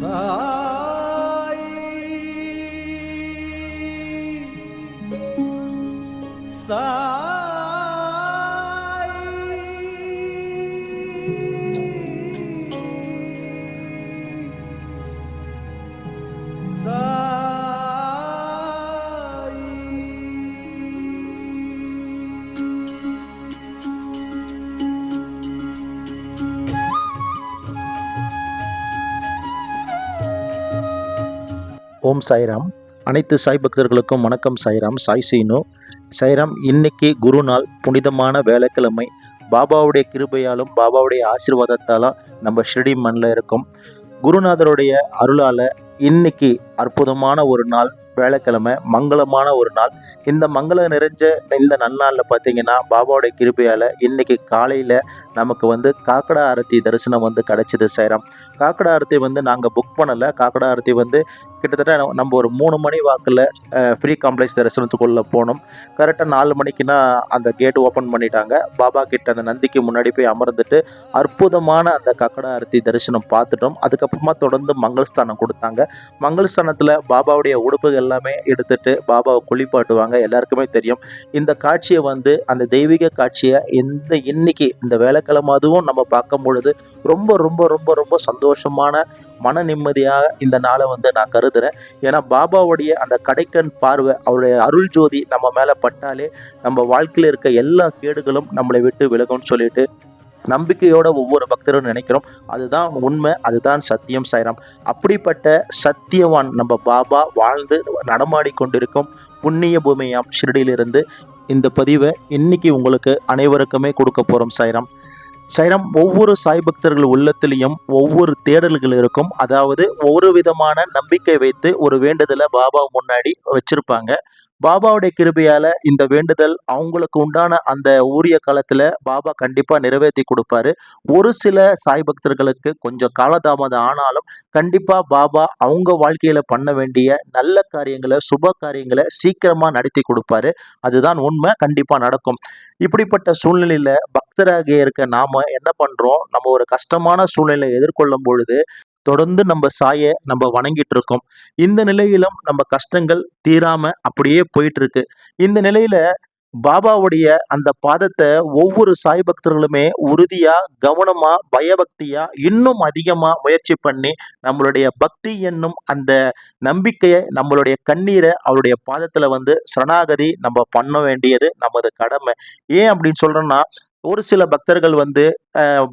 சாய் ஓம் சாய்ராம். அனைத்து சாய் பக்தர்களுக்கும் வணக்கம் சாய்ராம். சாய் சீனு. சாய்ராம் இன்னைக்கு குரு நாள் புனிதமான வேலைக்கிழமை. பாபாவுடைய கிருபையாலும் பாபாவுடைய ஆசீர்வாதத்தாலும் நம்ம ஷிரடி மண்ணில் இருக்கோம். குருநாதருடைய அருளால் இன்னைக்கு அற்புதமான ஒரு நாள் வேலைக்கிழமை மங்களமான ஒரு நாள். இந்த மங்களம் நிறைஞ்ச இந்த நன்னாளில் பார்த்தீங்கன்னா பாபாவுடைய கிருபையால் இன்னைக்கு காலையில் நமக்கு வந்து காக்கடா ஆரத்தி தரிசனம் வந்து கிடச்சிது சேரம் காக்கடா ஆரத்தி வந்து நாங்கள் புக் பண்ணலை. காக்கடா ஆரத்தி வந்து கிட்டத்தட்ட நம்ம- ஒரு மூணு மணி வாக்கில் ஃப்ரீ காம்ப்ளெக்ஸ் தரிசனத்துக்குள்ளே போனோம். கரெக்டாக நாலு மணிக்குன்னா அந்த கேட் ஓப்பன் பண்ணிட்டாங்க. பாபா கிட்ட அந்த நந்திக்கு முன்னாடி போய் அமர்ந்துட்டு அற்புதமான அந்த கக்கடா ஆரத்தி தரிசனம் பார்த்துட்டோம் அதுக்கப்புறமா தொடர்ந்து மங்களஸ்தானம் கொடுத்தாங்க. மங்களஸ்தானத்தில் பாபாவுடைய உடுப்புகள் எல்லாமே எடுத்துட்டு பாபாவை குளிப்பாட்டுவாங்க. எல்லாருக்குமே தெரியும். இந்த காட்சியை வந்து அந்த தெய்வீக காட்சியை இந்த இன்னைக்கு இந்த வேலைக்கிழமை அதுவும் நம்ம பார்க்கும் பொழுது ரொம்ப ரொம்ப ரொம்ப ரொம்ப சந்தோஷமான மன நிம்மதியாக இந்த நாளை வந்து நான் கருதுறேன். ஏன்னா பாபாவுடைய அந்த கடைக்கண் பார்வை அவருடைய அருள் ஜோதி நம்ம மேலே பட்டாலே நம்ம வாழ்க்கையில் இருக்க எல்லா கேடுகளும் நம்மளை விட்டு விலகும்னு சொல்லிட்டு நம்பிக்கையோட ஒவ்வொரு பக்தரும் நினைக்கிறோம். அதுதான் உண்மை அதுதான் சத்தியம் சாய்ராம். அப்படிப்பட்ட சத்தியவான் நம்ம பாபா வாழ்ந்து நடமாடி கொண்டிருக்கும் புண்ணிய பூமியாம் ஷிரடியிலிருந்து இந்த பதிவை இன்னைக்கு உங்களுக்கு அனைவருக்குமே கொடுக்க போகிறோம் சாய்ராம். சைரம் ஒவ்வொரு சாய் பக்தர்கள் உள்ளத்திலையும் ஒவ்வொரு தேடல்கள் இருக்கும். அதாவது ஒரு விதமான நம்பிக்கை வைத்து ஒரு வேண்டுதலை பாபா முன்னாடி வச்சிருப்பாங்க. பாபாவுடைய கிருபையால இந்த வேண்டுதல் அவங்களுக்கு உண்டான அந்த ஊரிய காலத்துல பாபா கண்டிப்பா நிறைவேற்றி கொடுப்பாரு. ஒரு சில சாய் பக்தர்களுக்கு கொஞ்சம் காலதாமதம் ஆனாலும் கண்டிப்பா பாபா அவங்க வாழ்க்கையில பண்ண வேண்டிய நல்ல காரியங்களை சுப காரியங்களை சீக்கிரமா நடத்தி கொடுப்பாரு. அதுதான் உண்மை கண்டிப்பா நடக்கும். இப்படிப்பட்ட சூழ்நிலையில பக்தராக இருக்க நாம என்ன பண்றோம்? நம்ம ஒரு கஷ்டமான சூழ்நிலை எதிர்கொள்ளும் பொழுது தொடர்ந்து நம்ம சாயை நம்ம வணங்கிட்டு இருக்கோம் இந்த நிலையிலும் நம்ம கஷ்டங்கள் தீராம அப்படியே போயிட்டு இருக்கு இந்த நிலையில பாபாவுடைய அந்த பாதத்தை ஒவ்வொரு சாய் பக்தர்களுமே உறுதியா கவனமா பயபக்தியா இன்னும் அதிகமா முயற்சி பண்ணி நம்மளுடைய பக்தி என்னும் அந்த நம்பிக்கையை நம்மளுடைய கண்ணீரை அவருடைய பாதத்துல வந்து சரணாகதி நம்ம பண்ண வேண்டியது நமது கடமை. ஏன் அப்படின்னு சொல்றோம்னா ஒரு சில பக்தர்கள் வந்து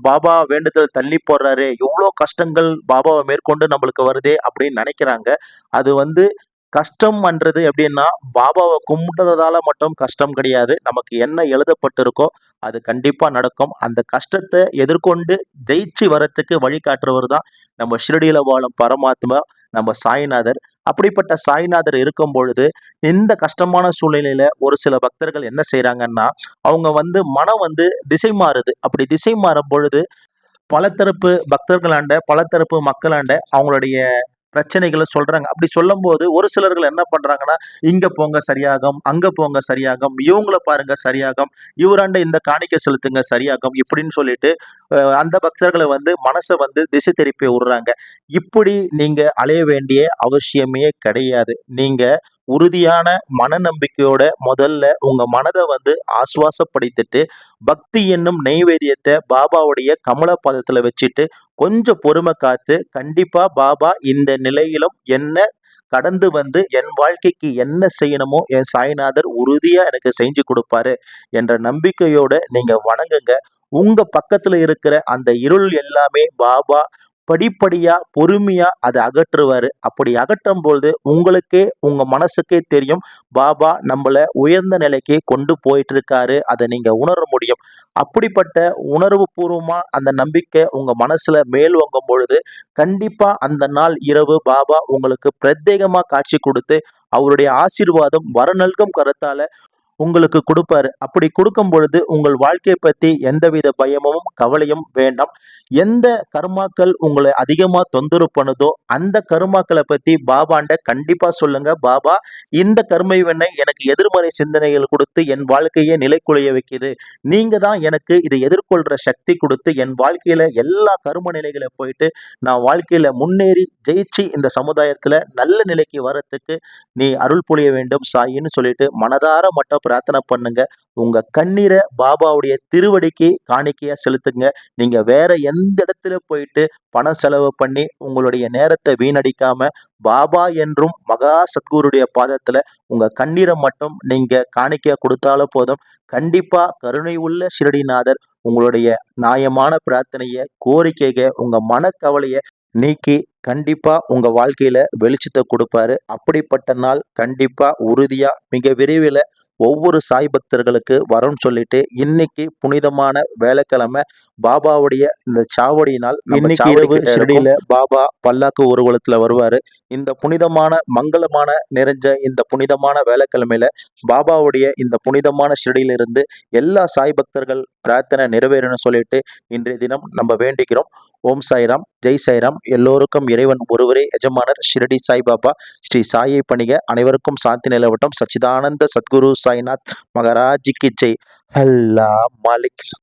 பாபா வேண்டுதல் தள்ளி போடுறாரு எவ்வளோ கஷ்டங்கள் பாபாவை மேற்கொண்டு நம்மளுக்கு வருதே அப்படின்னு நினைக்கிறாங்க. அது வந்து கஷ்டம்ன்றது எப்படின்னா பாபாவை கும்பிடுறதால மட்டும் கஷ்டம் கிடையாது. நமக்கு என்ன எழுதப்பட்டிருக்கோ அது கண்டிப்பாக நடக்கும். அந்த கஷ்டத்தை எதிர்கொண்டு ஜெயிச்சு வரத்துக்கு வழிகாட்டுறவர் தான் நம்ம ஷிரடியில் வாழும் பரமாத்மா நம்ம சாய்நாதர். அப்படிப்பட்ட சாய்நாதர் இருக்கும் பொழுது இந்த கஷ்டமான சூழ்நிலையில ஒரு சில பக்தர்கள் என்ன செய்யறாங்கன்னா அவங்க வந்து மனம் வந்து திசை மாறுது. அப்படி திசை மாறும் பொழுது பல தரப்பு பக்தர்களாண்ட பல தரப்பு மக்களாண்ட அவங்களுடைய பிரச்சனைகளை சொல்றாங்க. அப்படி சொல்லும் போது ஒரு சிலர்கள் என்ன பண்றாங்கன்னா இங்க போங்க சரியாகும் அங்க போங்க சரியாகும் இவங்கள பாருங்க சரியாகும் இவராண்ட இந்த காணிக்கை செலுத்துங்க சரியாகும் இப்படின்னு சொல்லிட்டு அந்த பக்தர்களை வந்து மனசை வந்து திசை திருப்பி விடுறாங்க. இப்படி நீங்க அலைய வேண்டிய அவசியமே கிடையாது. நீங்க உறுதியான மனநம்பிக்கையோட முதல்ல உங்க மனதை வந்து ஆசுவாசப்படுத்திட்டு பக்தி என்னும் நெய்வேத்தியத்தை பாபாவுடைய கமல பாதத்துல வச்சுட்டு கொஞ்சம் பொறுமை காத்து கண்டிப்பா பாபா இந்த நிலையிலும் என்ன கடந்து வந்து என் வாழ்க்கைக்கு என்ன செய்யணுமோ என் சாய்நாதர் உறுதியா எனக்கு செஞ்சு கொடுப்பாரு என்ற நம்பிக்கையோட நீங்க வணங்குங்க. உங்க பக்கத்துல இருக்கிற அந்த இருள் எல்லாமே பாபா படிப்படியா பொறுமையா அதை அகற்றுவாரு. அப்படி அகற்றும் பொழுது உங்களுக்கே உங்க மனசுக்கே தெரியும் பாபா நம்மள உயர்ந்த நிலைக்கு கொண்டு போயிட்டு இருக்காரு அதை நீங்க உணர முடியும். அப்படிப்பட்ட உணர்வு பூர்வமா அந்த நம்பிக்கை உங்க மனசுல மேல் வாங்கும் பொழுது கண்டிப்பா அந்த நாள் இரவு பாபா உங்களுக்கு பிரத்யேகமா காட்சி கொடுத்து அவருடைய ஆசீர்வாதம் வர நல்கும் கருத்தால உங்களுக்கு கொடுப்பாரு. அப்படி கொடுக்கும் பொழுது உங்கள் வாழ்க்கையை பத்தி எந்தவித பயமும் கவலையும் வேண்டாம். எந்த கர்மாக்கள் உங்களை அதிகமா தொந்தரவு பண்ணுதோ அந்த கர்மாக்களை பத்தி பாபாண்ட கண்டிப்பா சொல்லுங்க. பாபா இந்த கர்மை வெண்ணை எனக்கு எதிர்மறை சிந்தனைகள் கொடுத்து என் வாழ்க்கையை நிலைக்குலைய வைக்குது. நீங்க தான் எனக்கு இதை எதிர்கொள்ற சக்தி கொடுத்து என் வாழ்க்கையில எல்லா கரும நிலைகளை போயிட்டு நான் வாழ்க்கையில முன்னேறி ஜெயிச்சு இந்த சமுதாயத்துல நல்ல நிலைக்கு வரத்துக்கு நீ அருள் புரிய வேண்டும் சாயின்னு சொல்லிட்டு மனதார மட்டும் பிரார்த்தனை பண்ணுங்க. உங்க கண்ணீரை பாபாவுடைய திருவடிக்கு காணிக்கையா செலுத்துங்க. நீங்க வேற எந்த இடத்துல போயிட்டு பணம் செலவு பண்ணி உங்களுடைய நேரத்தை வீணடிக்காம பாபா என்றும் மகா சத்குருடைய பாதத்துல உங்க கண்ணீரை மட்டும் நீங்க காணிக்கையா கொடுத்தாலும் போதும். கண்டிப்பா கருணை உள்ள ஷிரடிநாதர் உங்களுடைய நியாயமான பிரார்த்தனைய கோரிக்கைக உங்க மனக்கவலைய நீக்கி கண்டிப்பா உங்க வாழ்க்கையில வெளிச்சத்தை கொடுப்பாரு. அப்படிப்பட்ட நாள் கண்டிப்பா உறுதியா மிக விரைவில் ஒவ்வொரு சாய் பக்தர்களுக்கு வரும்னு சொல்லிட்டு இன்னைக்கு புனிதமான வேலைக்கிழமை பாபாவுடைய இந்த சாவடி நாள் இன்னைக்கு இரவு ஷிரடியில. பாபா பல்லாக்கு ஊர்வலத்துல வருவாரு. இந்த புனிதமான மங்களமான நிறைஞ்ச இந்த புனிதமான வேலைக்கிழமையில பாபாவுடைய இந்த புனிதமான ஷிரடியில இருந்து எல்லா சாய் பக்தர்கள் பிரார்த்தனை நிறைவேறணும்னு சொல்லிட்டு இன்றைய தினம் நம்ம வேண்டிக்கிறோம். ஓம் சாய்ராம் ஜெய் சாய்ராம் எல்லோருக்கும் இறைவன் ஒருவரே எஜமானர் ஷிரடி சாய்பாபா ஸ்ரீ சாயை பணிக அனைவருக்கும் சாந்தி நிலவட்டம். சச்சிதானந்த சத்குரு சாய்நாத் மகாராஜிக்கு ஜெய். அல்லா மாலிக்.